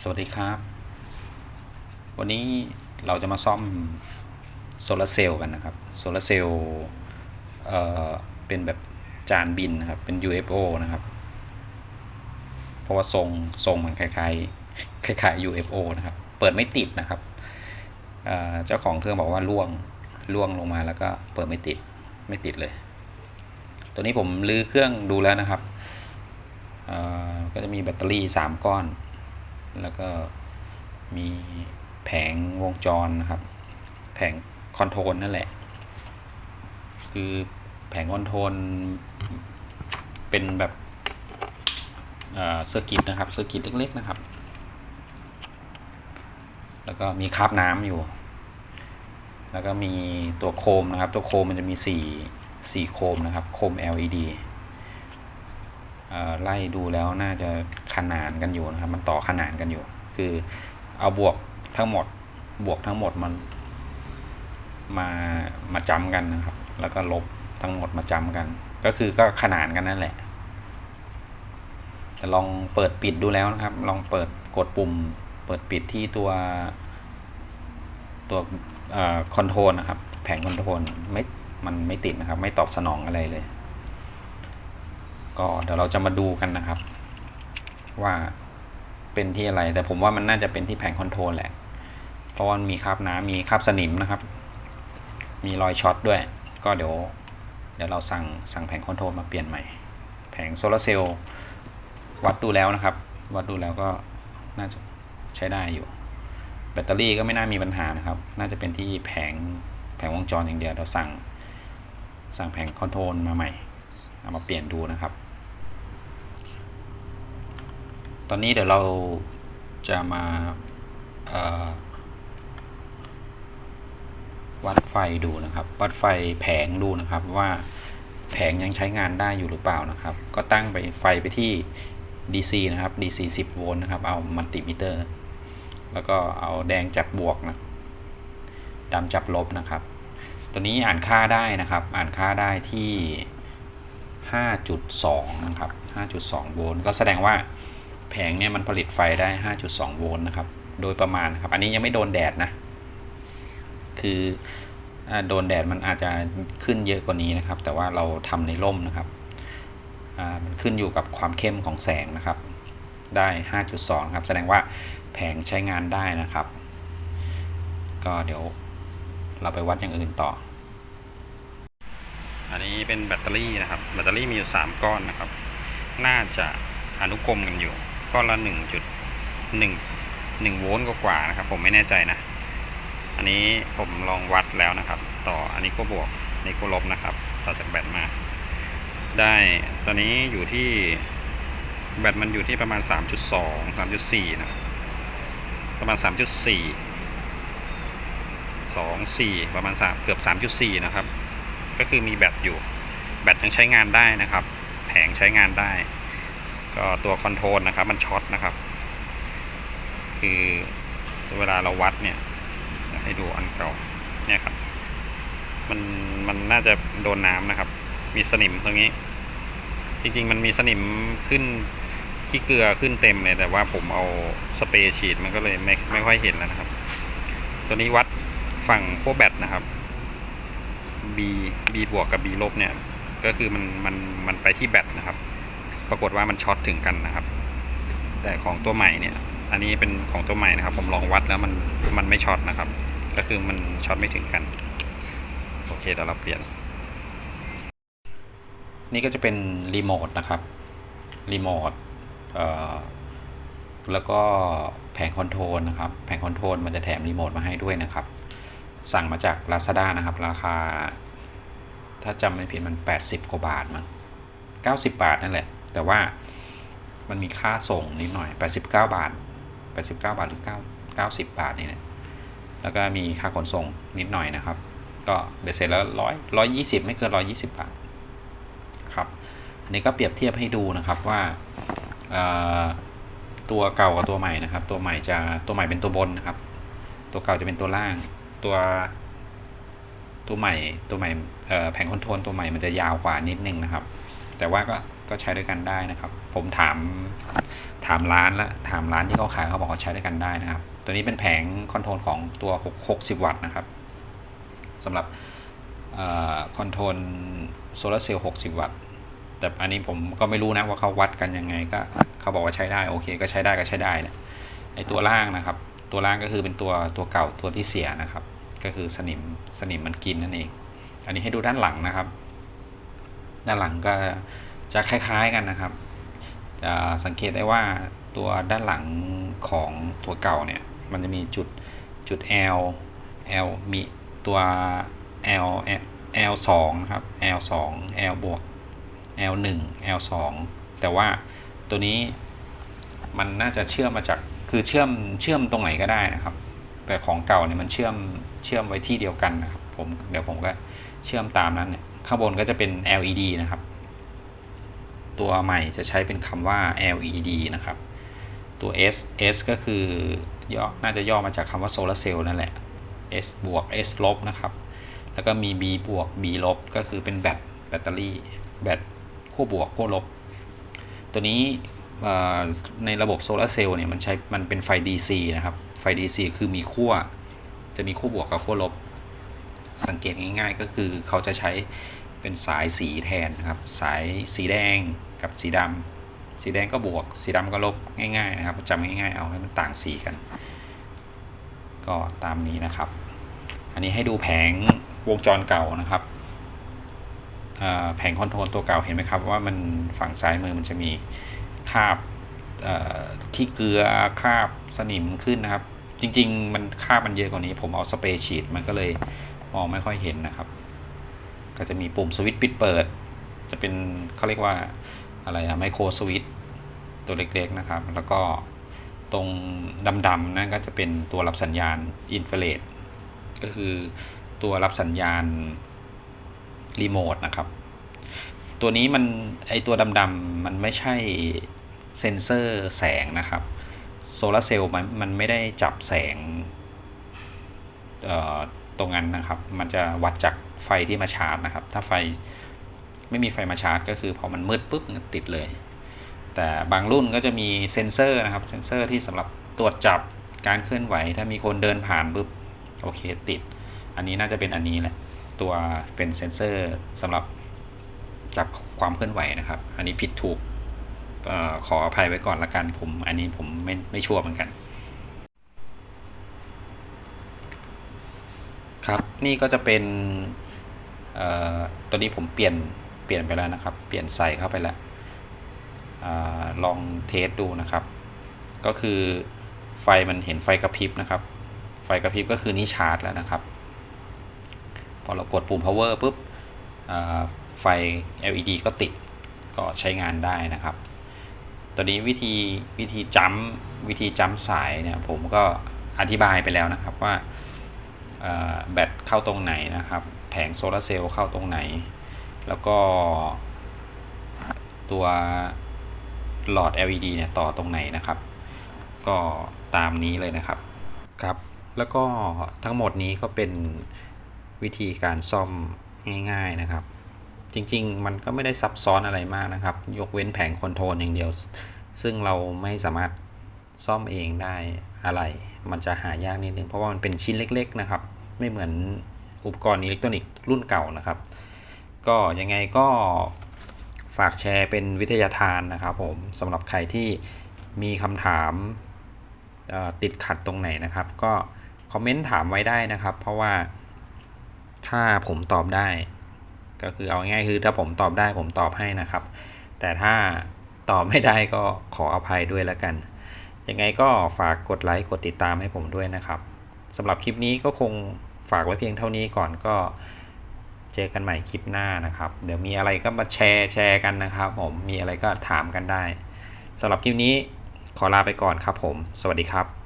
สวัสดีครับ วันนี้เราจะมาซ่อมโซลาร์เซลล์กันนะครับโซลาร์เซลล์เอ่อเป็นแบบจานบินนะครับ เป็น UFO นะครับ เพราะว่าทรงทรงมันคล้ายๆคล้ายๆ UFO นะครับ เปิดไม่ติดนะครับเเจ้าของเครื่องบอกว่าล่วงล่วงลงมาแล้วก็เปิดไม่ติดไม่ติดเลย ตัวนี้ผมลื้อเครื่องดูแล้วนะครับก็จะมีแบตเตอรี่ 3 ก้อน แล้วก็มีแผงวงจรนะครับ แผงคอนโทรลนั่นแหละ คือแผงคอนโทรลเป็นแบบเซอร์กิตนะครับเซอร์กิตเล็กๆนะครับ แล้วก็มีคาบน้ำอยู่ แล้วก็มีตัวโคมนะครับ ตัวโคมมันจะมีสี่สี่โคมนะครับ โคม LED ไล่ดูแล้วน่าจะ ขนานกันอยู่นะครับ มันต่อขนานกันอยู่ คือเอาบวกทั้งหมด บวกทั้งหมดมันมามาจำกันนะครับ แล้วก็ลบทั้งหมดมาจำกัน ก็คือก็ขนานกันนั่นแหละแต่ลองเปิดปิดดูแล้วนะครับ ลองเปิดกดปุ่ม เปิดปิดที่ตัวตัวคอนโทรลนะครับ แผงคอนโทรลไม่มันไม่ติดนะครับ ไม่ตอบสนองอะไรเลย ก็เดี๋ยวเราจะมาดูกันนะครับ ว่าเป็นที่อะไร แต่ผมว่ามันน่าจะเป็นที่แผงคอนโทรลแหละ เพราะว่ามันมีคราบน้ำมีคราบสนิมนะครับ มีรอยช็อตด้วย ก็เดี๋ยว เดี๋ยวเราสั่งสั่งแผงคอนโทรลมาเปลี่ยนใหม่ แผงโซลาร์เซลล์วัดดูแล้วนะครับ วัดดูแล้วก็น่าจะใช้ได้อยู่ แบตเตอรี่ก็ไม่น่ามีปัญหานะครับ น่าจะเป็นที่แผงแผงวงจรอย่างเดียวเราสั่ง สั่งแผงคอนโทรลมาใหม่ เอามาเปลี่ยนดูนะครับ ต อนนี้เดี๋ยวเราจะมาวัดไฟดูนะครับ วัดไฟแผงดูนะครับว่าแผงยังใช้งานได้อยู่หรือเปล่านะครับ ก็ตั้งไปไฟไปที่ DC นะครับ DC 10 โวลต์นะครับ เอามัลติมิเตอร์ แล้วก็เอาแดงจับบวกนะดำจับลบนะครับ ตัวนี้อ่านค่าได้นะครับ อ่านค่าได้ที่ 5.2 นะครับ 5.2 โวลต์ ก็แสดงว่า แผงเนี่ยมันผลิตไฟได้ 5.2 โวลต์นะครับ โดยประมาณนะครับ อันนี้ยังไม่โดนแดดนะ คือโดนแดดมันอาจจะขึ้นเยอะกว่านี้นะครับ แต่ว่าเราทำในร่มนะครับ มันขึ้นอยู่กับความเข้มของแสงนะครับ ได้ 5.2 ครับ แสดงว่าแผงใช้งานได้นะครับ ก็เดี๋ยวเราไปวัดอย่างอื่นต่อ อันนี้เป็นแบตเตอรี่นะครับ แบตเตอรี่มีอยู่ 3 ก้อนนะครับ น่าจะอนุกรมกันอยู่ ก้อนละ1.1 1โวลต์กว่าๆนะครับ ผมไม่แน่ใจนะ อันนี้ผมลองวัดแล้วนะครับ ต่ออันนี้ก็บวกอันนี้ก็ลบนะครับ ต่อจากแบตมา ได้ตอนนี้อยู่ที่แบตมันอยู่ที่ประมาณ 3.2 3.4 นะ ประมาณ 3.4 2 4 ประมาณ3เกือบ 3.4 นะครับ ก็คือมีแบตอยู่ แบตยังใช้งานได้นะครับ แผงใช้งานได้ ก็ตัวคอนโทรลนะครับมันช็อตนะครับ คือเวลาเราวัดเนี่ย ให้ดูอันเก่าเนี่ยครับ มันมันน่าจะโดนน้ำนะครับ มีสนิมตรงนี้ จริงๆ มันมีสนิมขึ้นขี้เกลือขึ้นเต็มเลย แต่ว่าผมเอาสเปรย์ฉีดมันก็เลยไม่ไม่ค่อยเห็นแล้วนะครับ ตัวนี้วัดฝั่งพวกแบตนะครับ B B บวกกับ B ลบเนี่ย ก็คือมันมันมันไปที่แบตนะครับ รากฏว่ามันช็อตถึงกันนะครับ แต่ของตัวใหม่เนี่ย อันนี้เป็นของตัวใหม่นะครับ ผมลองวัดแล้วมันมันไม่ช็อตนะครับ ก็คือมันช็อตไม่ถึงกัน โอเคเดี๋ยวเราเปลี่ยน นี่ก็จะเป็นรีโมทนะครับ รีโมทแล้วก็แผงคอนโทรลนะครับ แผงคอนโทรลมันจะแถมรีโมทมาให้ด้วยนะครับ สั่งมาจาก Lazada นะครับ ราคา ถ้าจำไม่ผิดมัน 80 กว่าบาทมั้ง90 บาทนั่นแหละ แต่ว่ามันมีค่าส่งนิดหน่อย 89 บาท 89 บาทหรือ 9 90 บาทนี่นะแล้วก็มีค่าขนส่งนิดหน่อยนะครับ ก็เบ็ดเสร็จแล้วร้อยร้อยยี่สิบไม่เกินร้อยยี่สิบบาทครับอันนี้ก็เปรียบเทียบให้ดูนะครับว่าตัวเก่ากับตัวใหม่นะครับ ตัวใหม่จะตัวใหม่เป็นตัวบนนะครับ ตัวเก่าจะเป็นตัวล่าง ตัวตัวใหม่ตัวใหม่แผงคอนโทรลตัวใหม่มันจะยาวกว่านิดนึงนะครับ แต่ว่าก็ก็ใช้ด้วยกันได้นะครับ ผมถามถามร้านละถามร้านที่เขาขายเขาบอกเขาใช้ด้วยกันได้นะครับ ตัวนี้เป็นแผงคอนโทรลของตัว6 60 วัตต์นะครับสำหรับคอนโทรลโซลาเซลล์60 วัตต์ แต่อันนี้ผมก็ไม่รู้นะว่าเขาวัดกันยังไงก็เขาบอกว่าใช้ได้ โอเค ก็ใช้ได้ก็ใช้ได้แหละไอตัวล่างนะครับ ตัวล่างก็คือเป็นตัวตัวเก่าตัวที่เสียนะครับ ก็คือสนิมสนิมมันกินนั่นเอง อันนี้ให้ดูด้านหลังนะครับ ด้านหลังก็จะคล้ายๆกันนะครับจะสังเกตได้ว่าตัวด้านหลังของตัวเก่าเนี่ยมันจะมีจุดจุด L L มีตัว L L 2นะครับ L 2 L บวก L 1 L 2แต่ว่าตัวนี้มันน่าจะเชื่อมมาจากคือเชื่อมเชื่อมตรงไหนก็ได้นะครับ แต่ของเก่าเนี่ยมันเชื่อมเชื่อมไว้ที่เดียวกันนะครับผมเดี๋ยวผมก็เชื่อมตามนั้นเนี่ย ข้างบนก็จะเป็น LED นะครับ ตัวใหม่จะใช้เป็นคำว่า LED นะครับ ตัว S S ก็คือย่อน่าจะย่อมาจากคำว่าโซลาร์เซลล์นั่นแหละ S บวก S ลบนะครับ แล้วก็มี B บวก B ลบ ก็คือเป็นแบตแบตเตอรี่แบตขั้วบวกขั้วลบ ตัวนี้ในระบบโซลาร์เซลล์เนี่ยมันใช้มันเป็นไฟ DC นะครับ ไฟ DC คือมีขั้วจะมีขั้วบวกกับขั้วลบ สังเกตง่ายๆ ก็คือเขาจะใช้เป็นสายสีแทนนะครับ สายสีแดงกับสีดำสีแดงก็บวก สีดำก็ลบง่ายๆนะครับจำง่ายๆเอาให้มันต่างสีกัน ก็ตามนี้นะครับ อันนี้ให้ดูแผงวงจรเก่านะครับแผงคอนโทรลตัวเก่าเห็นไหมครับว่ามันฝั่งซ้ายมือมันจะมีคราบที่เกลือคราบสนิมขึ้นนะครับ จริง ๆ มันคราบมันเยอะกว่านี้ ผมเอาสเปรย์ฉีดมันก็เลย มองไม่ค่อยเห็นนะครับ ก็จะมีปุ่มสวิตช์ปิดเปิด จะเป็นเขาเรียกว่าอะไรอะไมโครสวิตช์ตัวเล็กๆนะครับ แล้วก็ตรงดำๆนั่นก็จะเป็นตัวรับสัญญาณอินฟราเรดก็คือตัวรับสัญญาณรีโมทนะครับ ตัวนี้มันไอตัวดำๆมันไม่ใช่เซนเซอร์แสงนะครับโซลาเซลล์มันมันไม่ได้จับแสง ตรงนั้นนะครับ มันจะวัดจากไฟที่มาชาร์จนะครับ ถ้าไฟไม่มีไฟมาชาร์จ ก็คือพอมันมืดปุ๊บติดเลย แต่บางรุ่นก็จะมีเซนเซอร์นะครับ เซนเซอร์ที่สำหรับตรวจจับการเคลื่อนไหว ถ้ามีคนเดินผ่านปุ๊บโอเคติด อันนี้น่าจะเป็นอันนี้แหละ ตัวเป็นเซนเซอร์สำหรับจับความเคลื่อนไหวนะครับ อันนี้ผิดถูกอขออภัยไว้ก่อนละกันผม อันนี้ผมไม่ไม่ชัวร์เหมือนกัน ครับ นี่ก็จะเป็นตัวนี้ผมเปลี่ยนเปลี่ยนไปแล้วนะครับ เปลี่ยนใส่เข้าไปแล้วอลองเทสดูนะครับ ก็คือไฟมันเห็นไฟกระพริบนะครับ ไฟกระพริบก็คือนี่ชาร์จแล้วนะครับ พอเรากดปุ่ม power ปุ๊บไฟ LED ก็ติดก็ใช้งานได้นะครับ ตอนนี้วิธีวิธีจัมวิธีจัมสายเนี่ยผมก็อธิบายไปแล้วนะครับว่า แบตเข้าตรงไหนนะครับ แผงโซลาเซลล์เข้าตรงไหน แล้วก็ตัวหลอด LED เนี่ยต่อตรงไหนนะครับ ก็ตามนี้เลยนะครับครับ แล้วก็ทั้งหมดนี้ก็เป็นวิธีการซ่อมง่าย ๆนะครับ จริงๆ มันก็ไม่ได้ซับซ้อนอะไรมากนะครับ ยกเว้นแผงคอนโทรลอย่างเดียว ซึ่งเราไม่สามารถซ่อมเองได้อะไร มันจะหายากนิดนึงเพราะว่ามันเป็นชิ้นเล็ก ๆ นะครับ ไม่เหมือนอุปกรณ์อิเล็กทรอนิกส์รุ่นเก่านะครับ ก็ยังไงก็ฝากแชร์เป็นวิทยาทานนะครับผมสำหรับใครที่มีคำถามติดขัดตรงไหนนะครับ ก็คอมเมนต์ถามไว้ได้นะครับ เพราะว่าถ้าผมตอบได้ ก็คือเอาง่ายคือถ้าผมตอบได้ผมตอบให้นะครับ แต่ถ้าตอบไม่ได้ก็ขออภัยด้วยแล้วกัน ยังไงก็ฝากกดไลค์กดติดตามให้ผมด้วยนะครับ สำหรับคลิปนี้ก็คงฝากไว้เพียงเท่านี้ก่อนก็เจอกันใหม่คลิปหน้านะครับ เดี๋ยวมีอะไรก็มาแชร์แชร์กันนะครับ ผมมีอะไรก็ถามกันได้สำหรับคลิปนี้ขอลาไปก่อนครับผม สวัสดีครับ